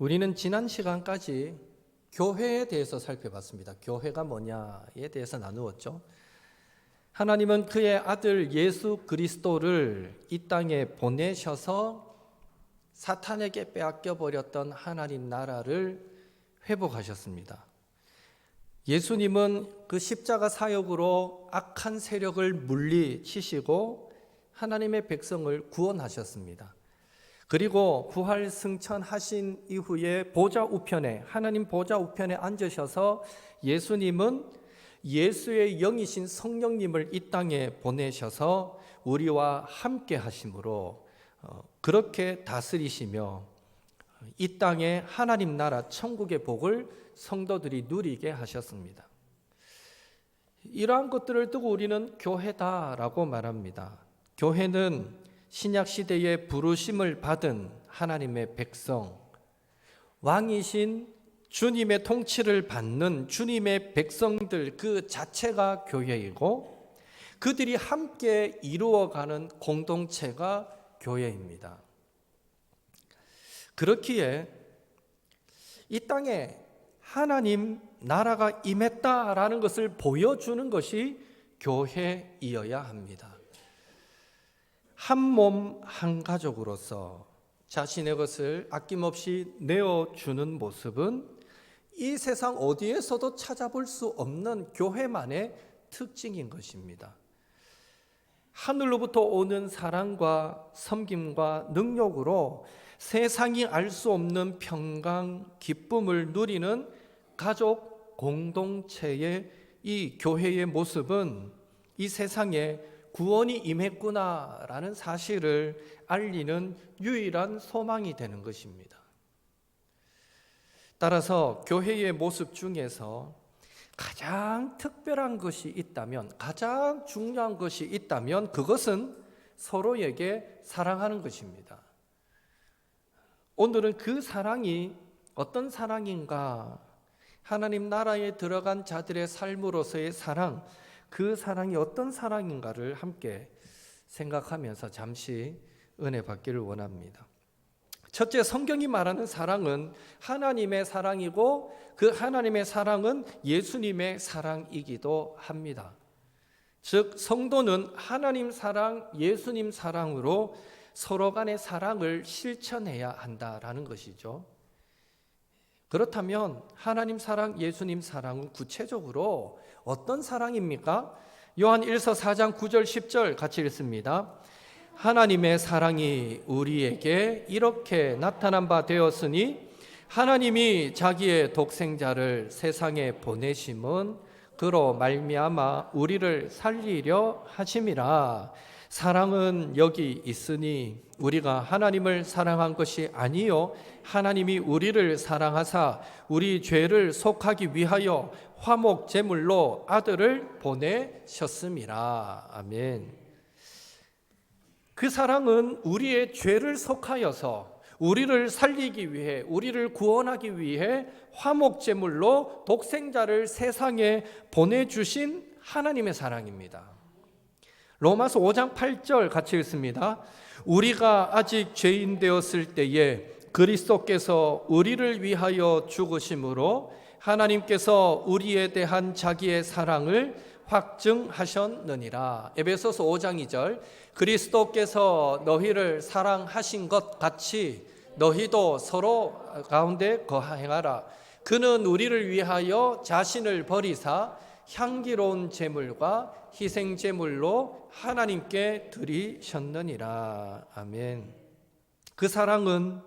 우리는 지난 시간까지 교회에 대해서 살펴봤습니다. 교회가 뭐냐에 대해서 나누었죠. 하나님은 그의 아들 예수 그리스도를 이 땅에 보내셔서 사탄에게 빼앗겨 버렸던 하나님 나라를 회복하셨습니다. 예수님은 그 십자가 사역으로 악한 세력을 물리치시고 하나님의 백성을 구원하셨습니다. 그리고 부활 승천하신 이후에 보좌 우편에 하나님 보좌 우편에 앉으셔서 예수님은 예수의 영이신 성령님을 이 땅에 보내셔서 우리와 함께 하심으로 어, 그렇게 다스리시며 이 땅에 하나님 나라 천국의 복을 성도들이 누리게 하셨습니다. 이러한 것들을 두고 우리는 교회다라고 말합니다. 교회는 신약 시대에 부르심을 받은 하나님의 백성, 왕이신 주님의 통치를 받는 주님의 백성들 그 자체가 교회이고 그들이 함께 이루어가는 공동체가 교회입니다. 그렇기에 이 땅에 하나님 나라가 임했다라는 것을 보여주는 것이 교회이어야 합니다. 한 몸 한 가족으로서 자신의 것을 아낌없이 내어주는 모습은 이 세상 어디에서도 찾아볼 수 없는 교회만의 특징인 것입니다. 하늘로부터 오는 사랑과 섬김과 능력으로 세상이 알 수 없는 평강, 기쁨을 누리는 가족 공동체의 이 교회의 모습은 이 세상에 구원이 임했구나라는 사실을 알리는 유일한 소망이 되는 것입니다. 따라서 교회의 모습 중에서 가장 특별한 것이 있다면, 가장 중요한 것이 있다면 그것은 서로에게 사랑하는 것입니다. 오늘은 그 사랑이 어떤 사랑인가? 하나님 나라에 들어간 자들의 삶으로서의 사랑, 그 사랑이 어떤 사랑인가를 함께 생각하면서 잠시 은혜 받기를 원합니다. 첫째, 성경이 말하는 사랑은 하나님의 사랑이고 그 하나님의 사랑은 예수님의 사랑이기도 합니다. 즉, 성도는 하나님 사랑, 예수님 사랑으로 서로 간의 사랑을 실천해야 한다라는 것이죠. 그렇다면 하나님 사랑, 예수님 사랑은 구체적으로 어떤 사랑입니까? 요한 1서 4장 9절 10절 같이 읽습니다. 하나님의 사랑이 우리에게 이렇게 나타난 바 되었으니 하나님이 자기의 독생자를 세상에 보내심은 그로 말미암아 우리를 살리려 하심이라 사랑은 여기 있으니 우리가 하나님을 사랑한 것이 아니요 하나님이 우리를 사랑하사 우리 죄를 속하기 위하여 화목 제물로 아들을 보내셨음이라 아멘. 그 사랑은 우리의 죄를 속하여서 우리를 살리기 위해 우리를 구원하기 위해 화목 제물로 독생자를 세상에 보내 주신 하나님의 사랑입니다. 로마서 5장 8절 같이 읽습니다. 우리가 아직 죄인 되었을 때에 그리스도께서 우리를 위하여 죽으심으로 하나님께서 우리에 대한 자기의 사랑을 확증하셨느니라. 에베소서 5장 2절. 그리스도께서 너희를 사랑하신 것 같이 너희도 서로 가운데 거행하라. 그는 우리를 위하여 자신을 버리사 향기로운 제물과 희생 제물로 하나님께 드리셨느니라. 아멘. 그 사랑은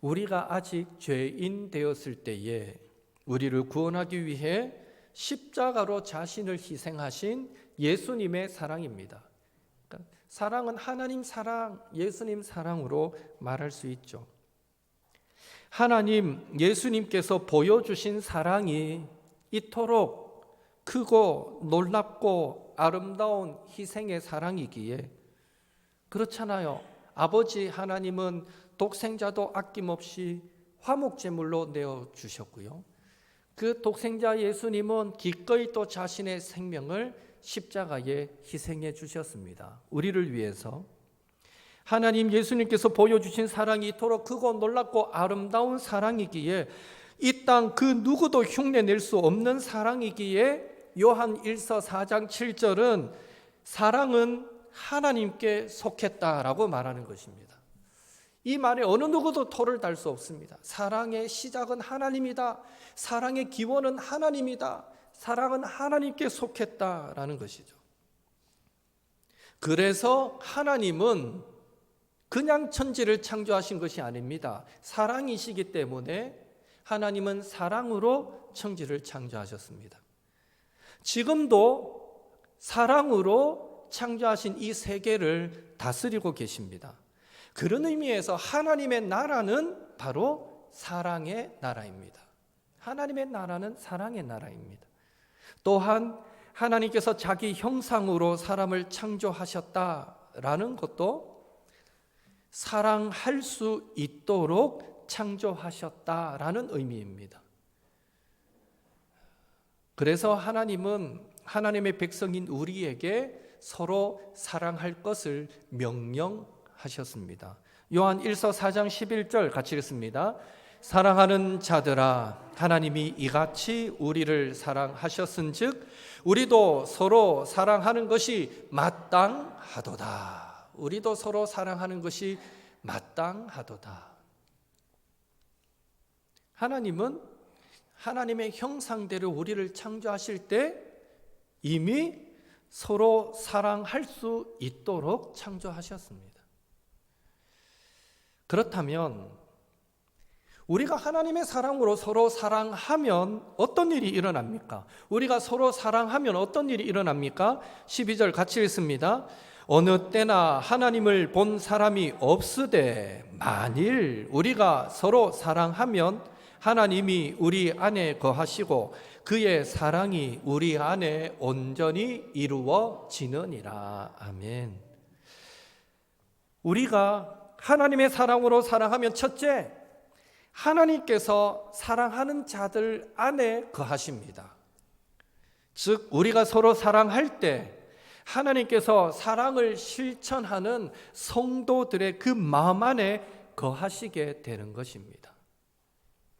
우리가 아직 죄인 되었을 때에 우리를 구원하기 위해 십자가로 자신을 희생하신 예수님의 사랑입니다. 그러니까 사랑은 하나님 사랑, 예수님 사랑으로 말할 수 있죠. 하나님, 예수님께서 보여주신 사랑이 이토록 크고 놀랍고 아름다운 희생의 사랑이기에 그렇잖아요. 아버지 하나님은 독생자도 아낌없이 화목제물로 내어 주셨고요. 그 독생자 예수님은 기꺼이 또 자신의 생명을 십자가에 희생해 주셨습니다. 우리를 위해서 하나님 예수님께서 보여주신 사랑이 이토록 크고 놀랍고 아름다운 사랑이기에 이 땅 그 누구도 흉내낼 수 없는 사랑이기에 요한 1서 4장 7절은 사랑은 하나님께 속했다라고 말하는 것입니다. 이 말에 어느 누구도 토를 달 수 없습니다. 사랑의 시작은 하나님이다. 사랑의 기원은 하나님이다. 사랑은 하나님께 속했다라는 것이죠. 그래서 하나님은 그냥 천지를 창조하신 것이 아닙니다. 사랑이시기 때문에 하나님은 사랑으로 천지를 창조하셨습니다. 지금도 사랑으로 창조하신 이 세계를 다스리고 계십니다. 그런 의미에서 하나님의 나라는 바로 사랑의 나라입니다. 하나님의 나라는 사랑의 나라입니다. 또한 하나님께서 자기 형상으로 사람을 창조하셨다라는 것도 사랑할 수 있도록 창조하셨다라는 의미입니다. 그래서 하나님은 하나님의 백성인 우리에게 서로 사랑할 것을 명령하셨습니다. 요한 1서 4장 11절 같이 읽습니다. 사랑하는 자들아 하나님이 이같이 우리를 사랑하셨은즉 우리도 서로 사랑하는 것이 마땅하도다. 우리도 서로 사랑하는 것이 마땅하도다. 하나님은 하나님의 형상대로 우리를 창조하실 때 이미 서로 사랑할 수 있도록 창조하셨습니다. 그렇다면 우리가 하나님의 사랑으로 서로 사랑하면 어떤 일이 일어납니까? 우리가 서로 사랑하면 어떤 일이 일어납니까? 12절 같이 읽습니다. 어느 때나 하나님을 본 사람이 없으되 만일 우리가 서로 사랑하면 하나님이 우리 안에 거하시고 그의 사랑이 우리 안에 온전히 이루어지느니라. 아멘. 우리가 하나님의 사랑으로 사랑하면 첫째, 하나님께서 사랑하는 자들 안에 거하십니다. 즉, 우리가 서로 사랑할 때 하나님께서 사랑을 실천하는 성도들의 그 마음 안에 거하시게 되는 것입니다.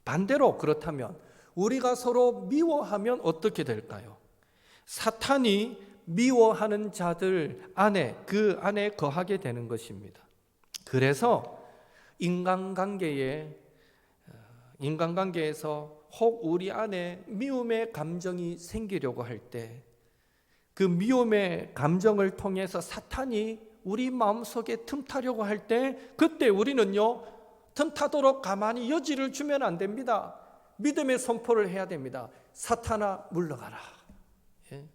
반대로 그렇다면 우리가 서로 미워하면 어떻게 될까요? 사탄이 미워하는 자들 안에 그 안에 거하게 되는 것입니다. 그래서 인간관계에 어, 인간관계에서 혹 우리 안에 미움의 감정이 생기려고 할 때 그 미움의 감정을 통해서 사탄이 우리 마음속에 틈타려고 할 때 그때 우리는요 틈타도록 가만히 여지를 주면 안 됩니다. 믿음의 선포를 해야 됩니다. 사탄아 물러가라. 예?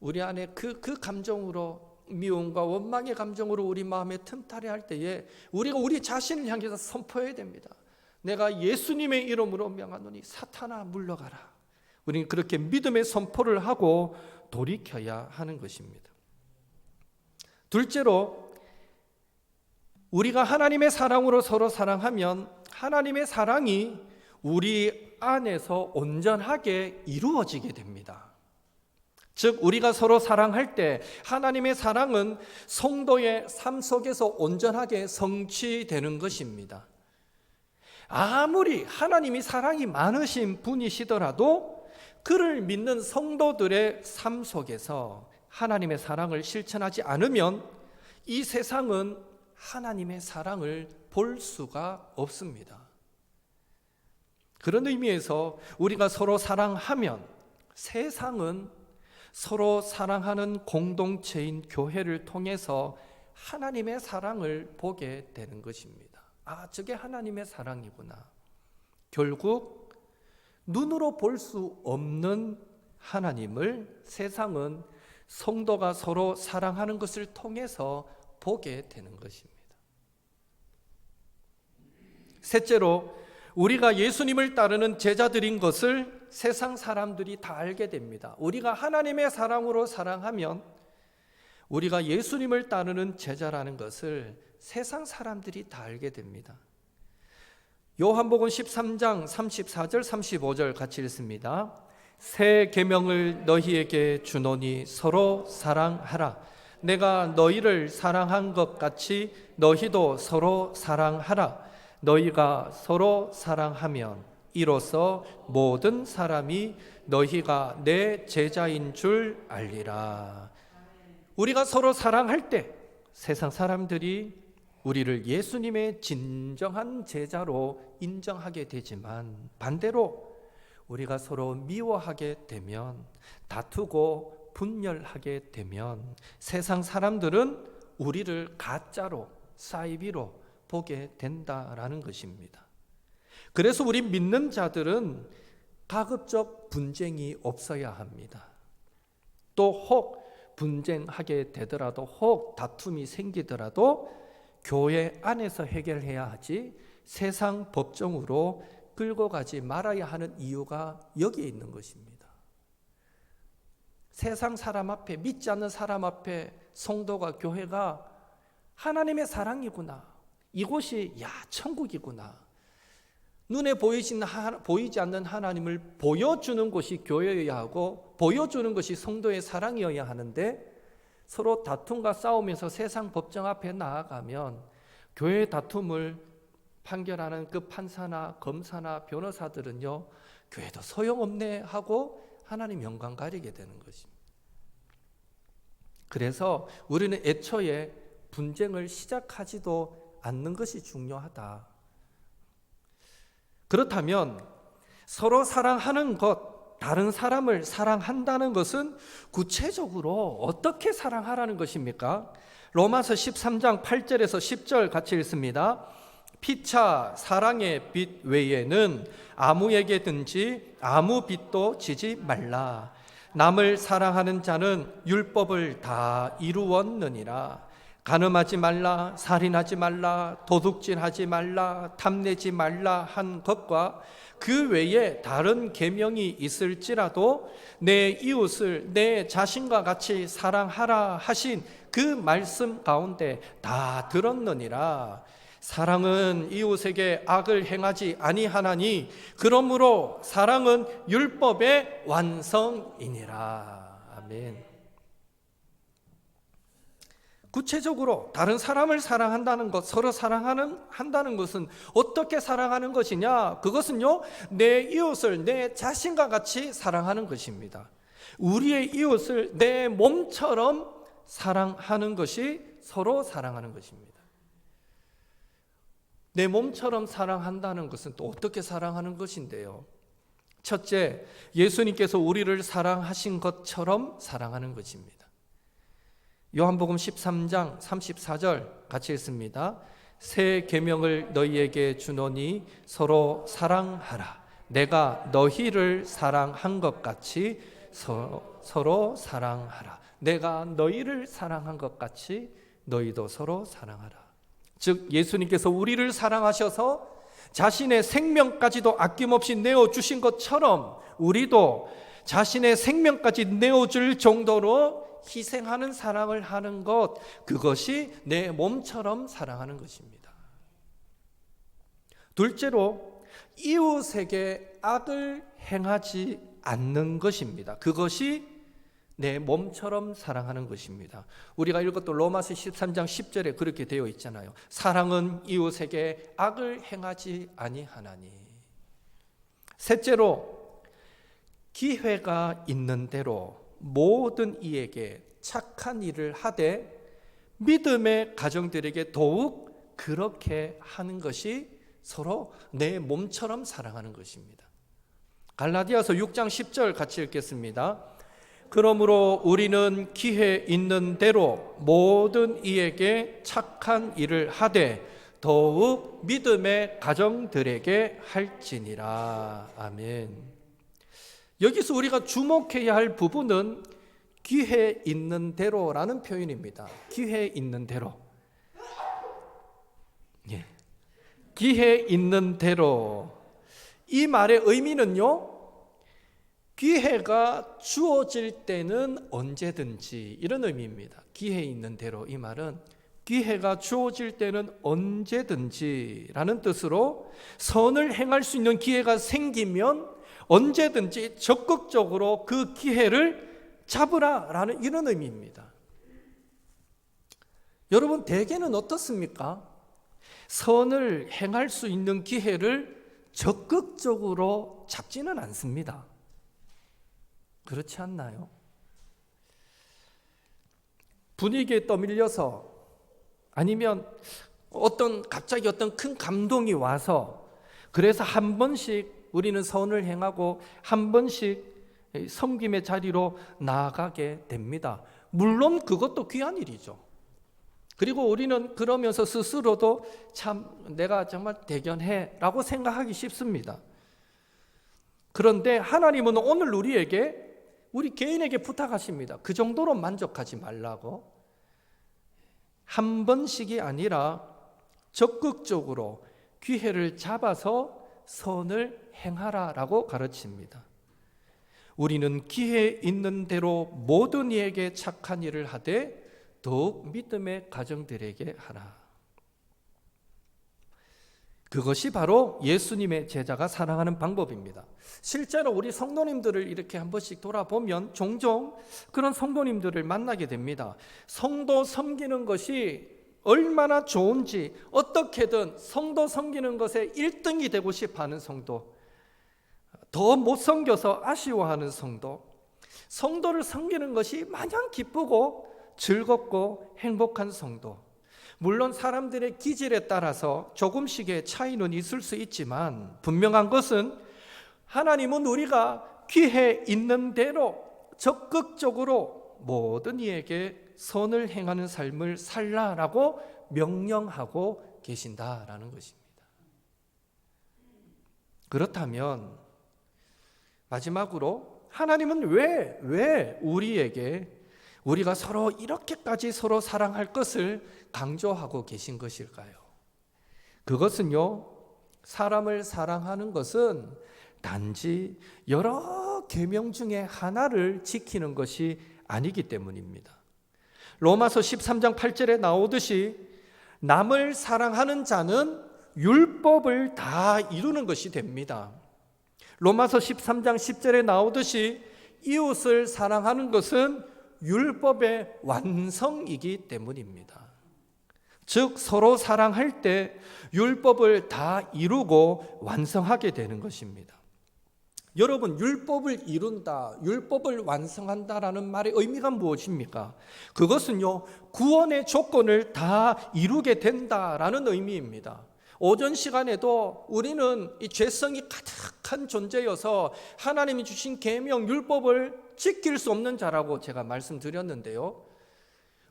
우리 안에 그, 그 감정으로 미움과 원망의 감정으로 우리 마음에 틈타려 할 때에 우리가 우리 자신을 향해서 선포해야 됩니다. 내가 예수님의 이름으로 명하노니 사탄아 물러가라. 우리는 그렇게 믿음의 선포를 하고 돌이켜야 하는 것입니다. 둘째로 우리가 하나님의 사랑으로 서로 사랑하면 하나님의 사랑이 우리 안에서 온전하게 이루어지게 됩니다. 즉, 우리가 서로 사랑할 때 하나님의 사랑은 성도의 삶 속에서 온전하게 성취되는 것입니다. 아무리 하나님이 사랑이 많으신 분이시더라도 그를 믿는 성도들의 삶 속에서 하나님의 사랑을 실천하지 않으면 이 세상은 하나님의 사랑을 볼 수가 없습니다. 그런 의미에서 우리가 서로 사랑하면 세상은 서로 사랑하는 공동체인 교회를 통해서 하나님의 사랑을 보게 되는 것입니다. 아, 저게 하나님의 사랑이구나. 결국 눈으로 볼 수 없는 하나님을 세상은 성도가 서로 사랑하는 것을 통해서 보게 되는 것입니다. 셋째로 우리가 예수님을 따르는 제자들인 것을 세상 사람들이 다 알게 됩니다. 우리가 하나님의 사랑으로 사랑하면 우리가 예수님을 따르는 제자라는 것을 세상 사람들이 다 알게 됩니다. 요한복음 13장 34절 35절 같이 읽습니다. 새 계명을 너희에게 주노니 서로 사랑하라. 내가 너희를 사랑한 것 같이 너희도 서로 사랑하라. 너희가 서로 사랑하면 이로써 모든 사람이 너희가 내 제자인 줄 알리라. 우리가 서로 사랑할 때 세상 사람들이 우리를 예수님의 진정한 제자로 인정하게 되지만 반대로 우리가 서로 미워하게 되면 다투고 분열하게 되면 세상 사람들은 우리를 가짜로 사이비로 보게 된다라는 것입니다. 그래서 우리 믿는 자들은 가급적 분쟁이 없어야 합니다. 또 혹 분쟁하게 되더라도 혹 다툼이 생기더라도 교회 안에서 해결해야 하지 세상 법정으로 끌고 가지 말아야 하는 이유가 여기에 있는 것입니다. 세상 사람 앞에 믿지 않는 사람 앞에 성도가 교회가 하나님의 사랑이구나. 이곳이 야 천국이구나. 눈에 보이지 않는 하나님을 보여주는 곳이 교회여야 하고 보여주는 것이 성도의 사랑이어야 하는데 서로 다툼과 싸우면서 세상 법정 앞에 나아가면 교회 다툼을 판결하는 그 판사나 검사나 변호사들은요 교회도 소용없네 하고 하나님 영광 가리게 되는 것입니다. 그래서 우리는 애초에 분쟁을 시작하지도 않는 것이 중요하다. 그렇다면 서로 사랑하는 것, 다른 사람을 사랑한다는 것은 구체적으로 어떻게 사랑하라는 것입니까? 로마서 13장 8절에서 10절 같이 읽습니다. 피차 사랑의 빛 외에는 아무에게든지 아무 빛도 지지 말라. 남을 사랑하는 자는 율법을 다 이루었느니라. 간음하지 말라, 살인하지 말라, 도둑질하지 말라, 탐내지 말라 한 것과 그 외에 다른 계명이 있을지라도 내 이웃을 내 자신과 같이 사랑하라 하신 그 말씀 가운데 다 들었느니라. 사랑은 이웃에게 악을 행하지 아니하나니 그러므로 사랑은 율법의 완성이니라. 아멘. 구체적으로 다른 사람을 사랑한다는 것, 서로 사랑하는 한다는 것은 어떻게 사랑하는 것이냐? 그것은요, 내 이웃을 내 자신과 같이 사랑하는 것입니다. 우리의 이웃을 내 몸처럼 사랑하는 것이 서로 사랑하는 것입니다. 내 몸처럼 사랑한다는 것은 또 어떻게 사랑하는 것인데요? 첫째, 예수님께서 우리를 사랑하신 것처럼 사랑하는 것입니다. 요한복음 13장 34절 같이 읽습니다. 새 계명을 너희에게 주노니 서로 사랑하라. 내가 너희를 사랑한 것 같이 서, 서로 사랑하라. 내가 너희를 사랑한 것 같이 너희도 서로 사랑하라. 즉 예수님께서 우리를 사랑하셔서 자신의 생명까지도 아낌없이 내어 주신 것처럼 우리도 자신의 생명까지 내어 줄 정도로 희생하는 사랑을 하는 것, 그것이 내 몸처럼 사랑하는 것입니다. 둘째로, 이웃에게 악을 행하지 않는 것입니다. 그것이 내 몸처럼 사랑하는 것입니다. 우리가 읽었던 로마서 13장 10절에 그렇게 되어 있잖아요. 사랑은 이웃에게 악을 행하지 아니하나니. 셋째로 기회가 있는 대로 모든 이에게 착한 일을 하되 믿음의 가정들에게 더욱 그렇게 하는 것이 서로 내 몸처럼 사랑하는 것입니다. 갈라디아서 6장 10절 같이 읽겠습니다. 그러므로 우리는 기회 있는 대로 모든 이에게 착한 일을 하되 더욱 믿음의 가정들에게 할지니라. 아멘. 여기서 우리가 주목해야 할 부분은 기회 있는 대로라는 표현입니다. 기회 있는 대로. 예. 기회 있는 대로. 이 말의 의미는요, 기회가 주어질 때는 언제든지 이런 의미입니다. 기회 있는 대로 이 말은 기회가 주어질 때는 언제든지라는 뜻으로 선을 행할 수 있는 기회가 생기면 언제든지 적극적으로 그 기회를 잡으라라는 이런 의미입니다. 여러분 대개는 어떻습니까? 선을 행할 수 있는 기회를 적극적으로 잡지는 않습니다. 그렇지 않나요? 분위기에 떠밀려서 아니면 어떤 갑자기 어떤 큰 감동이 와서 그래서 한 번씩 우리는 선을 행하고 한 번씩 섬김의 자리로 나아가게 됩니다. 물론 그것도 귀한 일이죠. 그리고 우리는 그러면서 스스로도 참 내가 정말 대견해 라고 생각하기 쉽습니다. 그런데 하나님은 오늘 우리에게 우리 개인에게 부탁하십니다. 그 정도로 만족하지 말라고. 한 번씩이 아니라 적극적으로 기회를 잡아서 선을 행하라라고 가르칩니다. 우리는 기회 있는 대로 모든 이에게 착한 일을 하되 더욱 믿음의 가정들에게 하라. 그것이 바로 예수님의 제자가 사랑하는 방법입니다. 실제로 우리 성도님들을 이렇게 한 번씩 돌아보면 종종 그런 성도님들을 만나게 됩니다. 성도 섬기는 것이 얼마나 좋은지 어떻게든 성도 섬기는 것에 1등이 되고 싶어 하는 성도, 더 못 섬겨서 아쉬워하는 성도, 성도를 섬기는 것이 마냥 기쁘고 즐겁고 행복한 성도. 물론 사람들의 기질에 따라서 조금씩의 차이는 있을 수 있지만 분명한 것은 하나님은 우리가 기회 있는 대로 적극적으로 모든 이에게 선을 행하는 삶을 살라라고 명령하고 계신다라는 것입니다. 그렇다면 마지막으로 하나님은 왜, 왜 우리에게 우리가 서로 이렇게까지 서로 사랑할 것을 강조하고 계신 것일까요? 그것은요, 사람을 사랑하는 것은 단지 여러 계명 중에 하나를 지키는 것이 아니기 때문입니다. 로마서 13장 8절에 나오듯이 남을 사랑하는 자는 율법을 다 이루는 것이 됩니다. 로마서 13장 10절에 나오듯이 이웃을 사랑하는 것은 율법의 완성이기 때문입니다. 즉 서로 사랑할 때 율법을 다 이루고 완성하게 되는 것입니다. 여러분 율법을 이룬다, 율법을 완성한다라는 말의 의미가 무엇입니까? 그것은요 구원의 조건을 다 이루게 된다라는 의미입니다. 오전 시간에도 우리는 이 죄성이 가득한 존재여서 하나님이 주신 계명 율법을 지킬 수 없는 자라고 제가 말씀드렸는데요.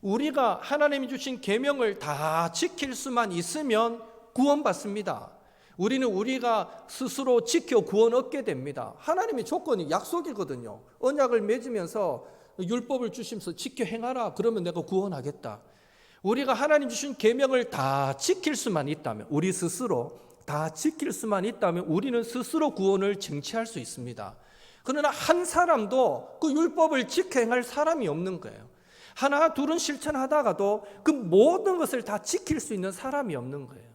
우리가 하나님이 주신 계명을 다 지킬 수만 있으면 구원받습니다. 우리는 우리가 스스로 지켜 구원 얻게 됩니다. 하나님의 조건이 약속이거든요. 언약을 맺으면서 율법을 주시면서 지켜 행하라. 그러면 내가 구원하겠다. 우리가 하나님 주신 계명을 다 지킬 수만 있다면 우리 스스로 다 지킬 수만 있다면 우리는 스스로 구원을 쟁취할 수 있습니다. 그러나 한 사람도 그 율법을 지켜 행할 사람이 없는 거예요. 하나 둘은 실천하다가도 그 모든 것을 다 지킬 수 있는 사람이 없는 거예요.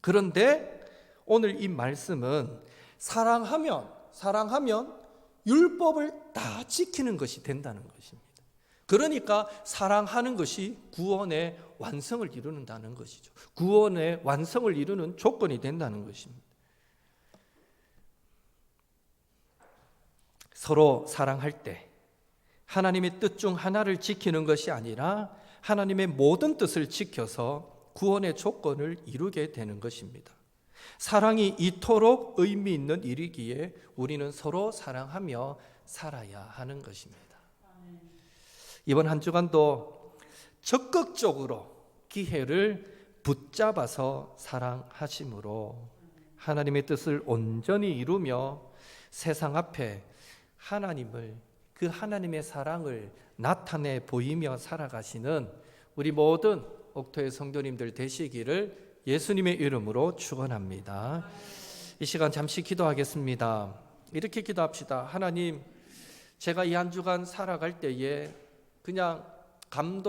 그런데 오늘 이 말씀은 사랑하면 사랑하면 율법을 다 지키는 것이 된다는 것입니다. 그러니까 사랑하는 것이 구원의 완성을 이루는다는 것이죠. 구원의 완성을 이루는 조건이 된다는 것입니다. 서로 사랑할 때 하나님의 뜻 중 하나를 지키는 것이 아니라 하나님의 모든 뜻을 지켜서 구원의 조건을 이루게 되는 것입니다. 사랑이 이토록 의미 있는 일이기에 우리는 서로 사랑하며 살아야 하는 것입니다. 이번 한 주간도 적극적으로 기회를 붙잡아서 사랑하심으로 하나님의 뜻을 온전히 이루며 세상 앞에 하나님을 그 하나님의 사랑을 나타내 보이며 살아가시는 우리 모든 옥토의 성도님들 되시기를 예수님의 이름으로 축원합니다. 이 시간 잠시 기도하겠습니다. 이렇게 기도합시다. 하나님, 제가 이 한 주간 살아갈 때에 그냥 감동